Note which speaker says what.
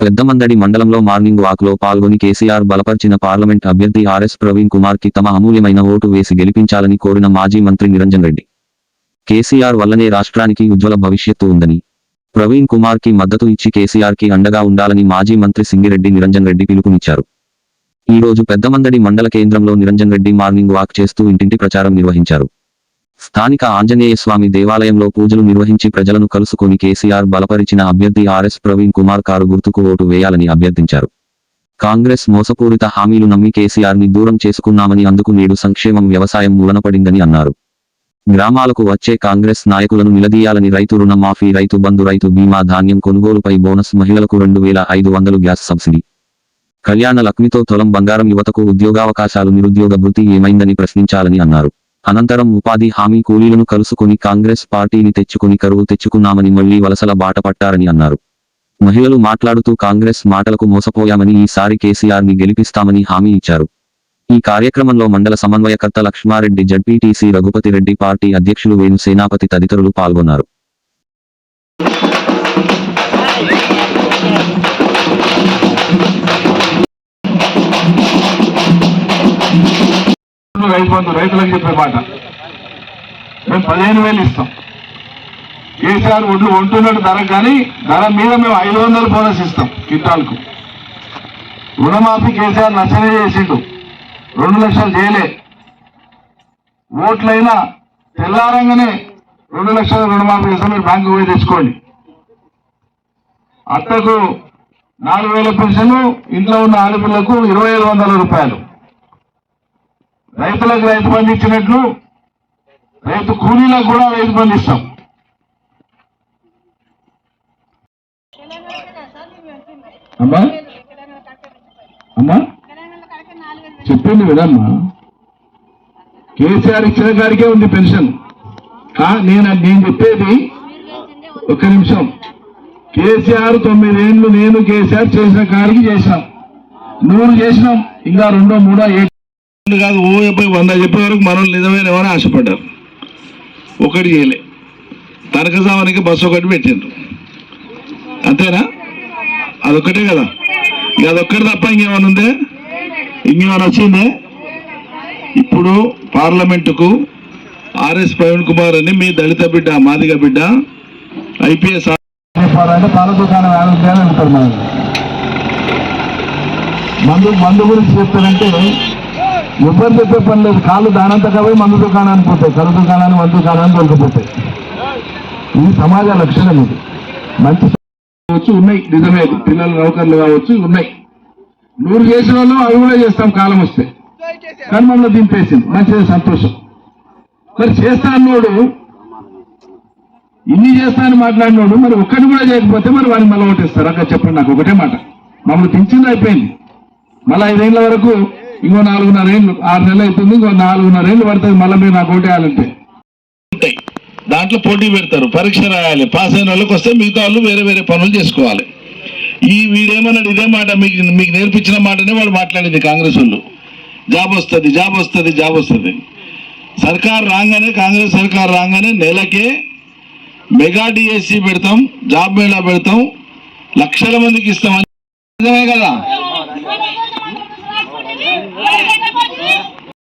Speaker 1: పెద్దమందడి మండలంలో మార్నింగ్ వాక్లో పాల్గొని కేసీఆర్ బలపర్చిన పార్లమెంట్ అభ్యర్థి ఆర్ఎస్ ప్రవీణ్ కుమార్కి తమ అమూల్యమైన ఓటు వేసి గెలిపించాలని కోరిన మాజీ మంత్రి నిరంజన్ రెడ్డి. కేసీఆర్ వల్లనే రాష్ట్రానికి ఉజ్వల భవిష్యత్తు ఉందని. ప్రవీణ్ కుమార్కి మద్దతు ఇచ్చి కేసీఆర్కి అండగా ఉండాలని మాజీ మంత్రి సింగిరెడ్డి నిరంజన్ రెడ్డి పిలుపునిచ్చారు. ఈ రోజు పెద్దమందడి మండల కేంద్రంలో నిరంజన్ రెడ్డి మార్నింగ్ వాక్ చేస్తూ ఇంటింటి ప్రచారం నిర్వహించారు. స్థానిక ఆంజనేయ స్వామి దేవాలయంలో పూజలు నిర్వహించి ప్రజలను కలుసుకొని కేసీఆర్ బలపరిచిన అభ్యర్థి ఆర్ఎస్ ప్రవీణ్ కుమార్ కారు గుర్తుకు ఓటు వేయాలని అభ్యర్థించారు. కాంగ్రెస్ మోసపూరిత హామీలు నమ్మి కేసీఆర్ని దూరం చేసుకున్నామని అందుకు నేడు సంక్షేమం వ్యవసాయం మూలనపడిందని అన్నారు. గ్రామాలకు వచ్చే కాంగ్రెస్ నాయకులను నిలదీయాలని రైతు రుణమాఫీ రైతు బంధు రైతు బీమా ధాన్యం కొనుగోలుపై బోనస్ మహిళలకు రెండు వేల ఐదు వందలు గ్యాస్ సబ్సిడీ. కళ్యాణ లక్ష్మితో తొలం బంగారం యువతకు ఉద్యోగావకాశాలు నిరుద్యోగ భృతి ఏమైందని ప్రశ్నించాలని అన్నారు. అనంతరం ఉపాధి హామీ కూలీలను కలుసుకుని కాంగ్రెస్ పార్టీని తెచ్చుకుని కరువు తెచ్చుకున్నామని మళ్ళీ వలసల బాట పట్టారని అన్నారు. మహిళలు మాట్లాడుతూ కాంగ్రెస్ మాటలకు మోసపోయామని ఈసారి కేసీఆర్ని గెలిపిస్తామని హామీ ఇచ్చారు. ఈ కార్యక్రమంలో మండల సమన్వయకర్త లక్ష్మారెడ్డి జడ్పీటీసీ రఘుపతి రెడ్డి పార్టీ అధ్యక్షులు వేణు సేనాపతి తదితరులు పాల్గొన్నారు.
Speaker 2: రైతు బంధు రైతులకు చెప్పే మాట. మేము పదిహేను వేలు ఇస్తాం. కేసీఆర్ ఒడ్లు కొంటున్నట్టు ధర కానీ ధర మీద మేము ఐదు వందలు బోనస్ ఇస్తాం కింటాల్కు రుణమాఫీ కేసీఆర్ నచ్చనే చేసిండు. రెండు లక్షలు చేయలే ఓట్లైనా తెల్లారంగానే రెండు లక్షల రుణమాఫీ ఇస్తాం మీరు బ్యాంకు పోయి తెచ్చుకోండి. అత్తకు నాలుగు వేల పెన్షన్ ఇంట్లో ఉన్న ఆడపిల్లకు ఇరవై ఐదు వందల రూపాయలు. రైతులకు రైతు బంధు ఇచ్చినట్లు రైతు కూలీలకు కూడా రైతు బంధు ఇస్తాం. అమ్మా? అమ్మా? చెప్పింది విడమ్మా కేసీఆర్ ఇచ్చిన కాడికే ఉంది పెన్షన్. నేను నేను చెప్పేది ఒక్క నిమిషం. కేసీఆర్ తొమ్మిదేళ్ళు నేను కేసీఆర్ చేసిన కాడికి చేసినాం. నూరు చేసినాం. ఇంకా రెండో మూడో ఏ కాదు ఓ చెప్పి వంద చెప్పే వరకు మనం నిజమేనేమని ఆశపడ్డారు. ఒకటి చేయలే. తనకసామానికి బస్సు ఒకటి పెట్టిండ్రు. అంతేనా? అదొక్కటే కదా. ఇక అదొక్కటి తప్ప ఇంకేమైనా ఉందే? ఇంకేమైనా వచ్చిందే? ఇప్పుడు పార్లమెంటుకు ఆర్ఎస్ ప్రవీణ్ కుమార్ అని మీ దళిత బిడ్డ మాదిగ బిడ్డ ఐపీఎస్ దుకాణం మందు మందు గురించి చెప్తారంటే ఎవరు చెప్పే పని లేదు. కాళ్ళు దానంతగా పోయి మందు దుకాణానికి పోతాయి. కరు దుకాణాన్ని మందు దుకాణాన్ని దొరికిపోతాయి. ఇది సమాజ లక్షణం ఇది. మంచి కావచ్చు ఉన్నాయి. నిజమే పిల్లలు నౌకర్లు కావచ్చు ఉన్నాయి. నూరు చేసిన వాళ్ళు అవి కూడా చేస్తాం. కాలం వస్తే. కానీ మమ్మల్ని దింపేసింది. మంచిది సంతోషం. మరి చేస్తా అన్నోడు ఇన్ని చేస్తా అని మాట్లాడినోడు మరి ఒక్కటి కూడా చేయకపోతే మరి వాడిని మళ్ళీ ఓటేస్తారు. అక్కడ చెప్పండి నాకు ఒకటే మాట. మమ్మల్ని దించింది అయిపోయింది. మళ్ళీ ఐదేళ్ళ వరకు ఇంకో నాలుగున్నర ఏళ్ళు ఆరు నెలలు అవుతుంది ఇంకో నాలుగున్నర ఏళ్ళు పడుతుంది మళ్ళీ మీరు నాకు ఓటేయాలంటే ఉంటాయి. దాంట్లో పోటీ పెడతారు పరీక్ష రాయాలి పాస్ అయిన వాళ్ళకి వస్తే మిగతా వాళ్ళు వేరే వేరే పనులు చేసుకోవాలి. ఈ వీడేమన్నాడు ఇదే మాట మీకు మీకు నేర్పించిన మాటనే వాడు మాట్లాడింది కాంగ్రెస్ వాళ్ళు. జాబ్ వస్తుంది జాబ్ వస్తుంది జాబ్ వస్తుంది. సర్కార్ రాగానే కాంగ్రెస్ సర్కార్ రాగానే నెలకే మెగా డిఎస్సి పెడతాం జాబ్ మేళా పెడతాం లక్షల మందికి ఇస్తామని నిజమే కదా? Vai, vai, vai.